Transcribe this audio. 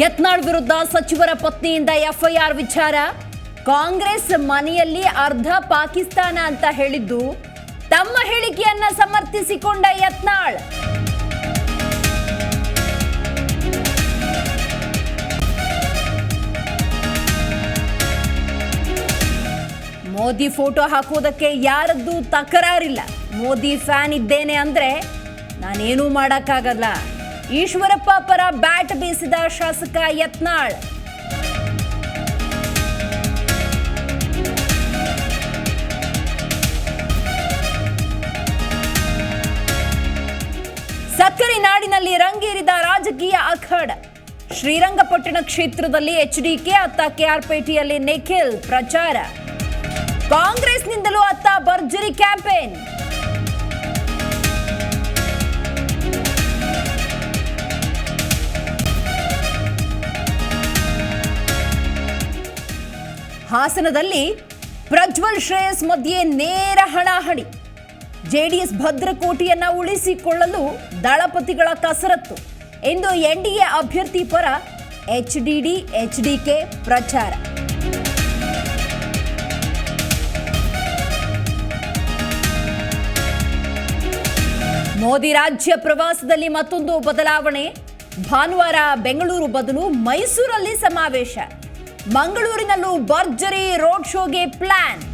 ಯತ್ನಾಳ್ ವಿರುದ್ಧ ಸಚಿವರ ಪತ್ನಿಯಿಂದ ಎಫ್ಐಆರ್ ವಿಚಾರ. ಕಾಂಗ್ರೆಸ್ ಮನೆಯಲ್ಲಿ ಅರ್ಧ ಪಾಕಿಸ್ತಾನ ಅಂತ ಹೇಳಿದ್ದು ತಮ್ಮ ಹೇಳಿಕೆಯನ್ನ ಸಮರ್ಥಿಸಿಕೊಂಡ ಯತ್ನಾಳ್. ಮೋದಿ ಫೋಟೋ ಹಾಕೋದಕ್ಕೆ ಯಾರದ್ದು ತಕರಾರಿಲ್ಲ. ಮೋದಿ ಫ್ಯಾನ್ ಇದ್ದೇನೆ ಅಂದ್ರೆ ನಾನೇನೂ ಮಾಡಕ್ಕಾಗಲ್ಲ. ಈಶ್ವರಪ್ಪ ಪರ ಬ್ಯಾಟ್ ಬೀಸಿದ ಶಾಸಕ ಯತ್ನಾಳ್. ಸಕ್ಕರೆ ನಾಡಿನಲ್ಲಿ ರಂಗೇರಿದ ರಾಜಕೀಯ ಅಖಾಡ. ಶ್ರೀರಂಗಪಟ್ಟಣ ಕ್ಷೇತ್ರದಲ್ಲಿ ಎಚ್ಡಿಕೆ, ಅತ್ತ ಕೆಆರ್ಪೇಟೆಯಲ್ಲಿ ನಿಖಿಲ್ ಪ್ರಚಾರ. ಕಾಂಗ್ರೆಸ್ನಿಂದಲೂ ಅತ್ತ ಭರ್ಜರಿ ಕ್ಯಾಂಪೇನ್. ಹಾಸನದಲ್ಲಿ ಪ್ರಜ್ವಲ್ ಶ್ರೇಯಸ್ ಮಧ್ಯೆ ನೇರ ಹಣಾಹಣಿ. ಜೆಡಿಎಸ್ ಭದ್ರಕೋಟಿಯನ್ನ ಉಳಿಸಿಕೊಳ್ಳಲು ದಳಪತಿಗಳ ಕಸರತ್ತು. ಎಂದು ಎನ್ಡಿಎ ಅಭ್ಯರ್ಥಿ ಪರ ಎಚ್ಡಿಡಿ, ಎಚ್ಡಿಕೆ ಪ್ರಚಾರ. ಮೋದಿ ರಾಜ್ಯ ಪ್ರವಾಸದಲ್ಲಿ ಮತ್ತೊಂದು ಬದಲಾವಣೆ. ಭಾನುವಾರ ಬೆಂಗಳೂರು ಬದಲು ಮೈಸೂರಲ್ಲಿ ಸಮಾವೇಶ. ಮಂಗಳೂರಿನಲ್ಲೂ ಭರ್ಜರಿ ರೋಡ್ ಶೋಗೆ ಪ್ಲಾನ್.